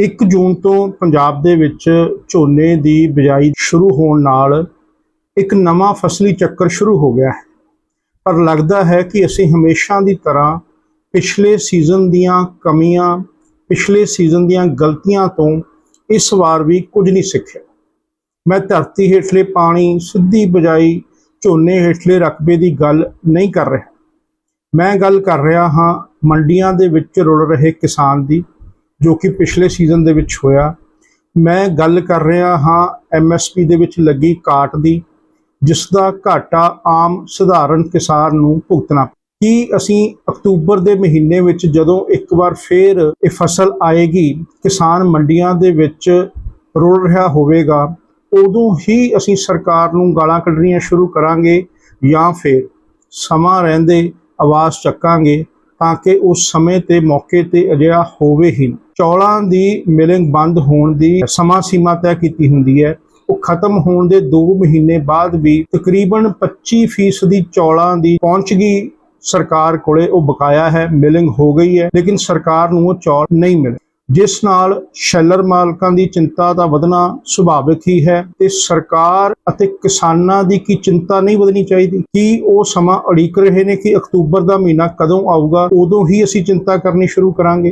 1 ਜੂਨ ਤੋਂ ਪੰਜਾਬ ਦੇ ਵਿੱਚ ਝੋਨੇ ਦੀ ਬਿਜਾਈ ਸ਼ੁਰੂ ਹੋਣ ਨਾਲ ਇੱਕ ਨਵਾਂ ਫਸਲੀ ਚੱਕਰ ਸ਼ੁਰੂ ਹੋ ਗਿਆ ਹੈ। ਪਰ ਲੱਗਦਾ ਹੈ ਕਿ ਅਸੀਂ ਹਮੇਸ਼ਾ ਦੀ ਤਰ੍ਹਾਂ ਪਿਛਲੇ ਸੀਜ਼ਨ ਦੀਆਂ ਕਮੀਆਂ, ਪਿਛਲੇ ਸੀਜ਼ਨ ਦੀਆਂ ਗਲਤੀਆਂ ਤੋਂ ਇਸ ਵਾਰ ਵੀ ਕੁਝ ਨਹੀਂ ਸਿੱਖਿਆ। ਮੈਂ ਧਰਤੀ ਹੇਠਲੇ ਪਾਣੀ, ਸਿੱਧੀ ਬਿਜਾਈ, ਝੋਨੇ ਹੇਠਲੇ ਰਕਬੇ ਦੀ ਗੱਲ ਨਹੀਂ ਕਰ ਰਿਹਾ। ਮੈਂ ਗੱਲ ਕਰ ਰਿਹਾ ਹਾਂ ਮੰਡੀਆਂ ਦੇ ਵਿੱਚ ਰੁਲ ਰਹੇ ਕਿਸਾਨ ਦੀ। ਜੋ ਕਿ ਪਿਛਲੇ ਸੀਜ਼ਨ ਦੇ ਵਿੱਚ ਹੋਇਆ। ਮੈਂ ਗੱਲ ਕਰ ਰਿਹਾ ਹਾਂ ਐਮਐਸਪੀ ਦੇ ਵਿੱਚ ਲੱਗੀ ਕਾਟ ਦੀ ਜਿਸ ਦਾ ਘਾਟਾ ਆਮ ਸਧਾਰਨ ਕਿਸਾਨ ਨੂੰ ਭੁਗਤਣਾ ਕੀ ਅਸੀਂ ਅਕਤੂਬਰ ਦੇ ਮਹੀਨੇ ਵਿੱਚ ਜਦੋਂ ਇੱਕ ਵਾਰ ਫੇਰ ਇਹ ਫਸਲ ਆਏਗੀ, ਕਿਸਾਨ ਮੰਡੀਆਂ ਦੇ ਵਿੱਚ ਰੁਲ ਰਿਹਾ ਹੋਵੇਗਾ, ਉਦੋਂ ਹੀ ਅਸੀਂ ਸਰਕਾਰ ਨੂੰ ਗਾਲਾਂ ਕੱਢਣੀਆਂ ਸ਼ੁਰੂ ਕਰਾਂਗੇ ਜਾਂ ਫਿਰ ਸਮਾਂ ਰਹਿੰਦੇ ਆਵਾਜ਼ ਚੱਕਾਂਗੇ। ਤਾਂ ਕਿ ਉਸ ਸਮੇਂ ਤੇ ਮੌਕੇ ਤੇ ਅਜਿਹਾ ਹੋਵੇ ਹੀ ਚੌਲਾਂ ਦੀ ਮਿਲਿੰਗ ਬੰਦ ਹੋਣ ਦੀ ਸਮਾਂ ਸੀਮਾ ਤੈਅ ਕੀਤੀ ਹੁੰਦੀ ਹੈ। ਉਹ ਖਤਮ ਹੋਣ ਦੇ 2 ਮਹੀਨੇ ਬਾਅਦ ਵੀ ਤਕਰੀਬਨ 25% ਦੀ ਚੌਲਾਂ ਦੀ ਪਹੁੰਚ ਗਈ ਸਰਕਾਰ ਕੋਲੇ ਉਹ ਬਕਾਇਆ ਹੈ, ਮਿਲਿੰਗ ਹੋ ਗਈ ਹੈ, ਲੇਕਿਨ ਸਰਕਾਰ ਨੂੰ ਉਹ ਚੌਲ ਨਹੀਂ ਮਿਲੇ। ਜਿਸ ਨਾਲ ਸ਼ੈਲਰ ਮਾਲਕਾਂ ਦੀ ਚਿੰਤਾ ਦਾ ਵਧਣਾ ਸੁਭਾਵਿਕ ਹੀ ਹੈ ਤੇ ਸਰਕਾਰ ਅਤੇ ਕਿਸਾਨਾਂ ਦੀ ਕੀ ਚਿੰਤਾ ਨਹੀਂ ਵਧਣੀ ਚਾਹੀਦੀ? ਕਿ ਉਹ ਸਮਾਂ ਅੜੀਕ ਰਹੇ ਨੇ ਕਿ ਅਕਤੂਬਰ ਦਾ ਮਹੀਨਾ ਕਦੋਂ ਆਊਗਾ? ਉਦੋਂ ਹੀ ਅਸੀਂ ਚਿੰਤਾ ਕਰਨੀ ਸ਼ੁਰੂ ਕਰਾਂਗੇ।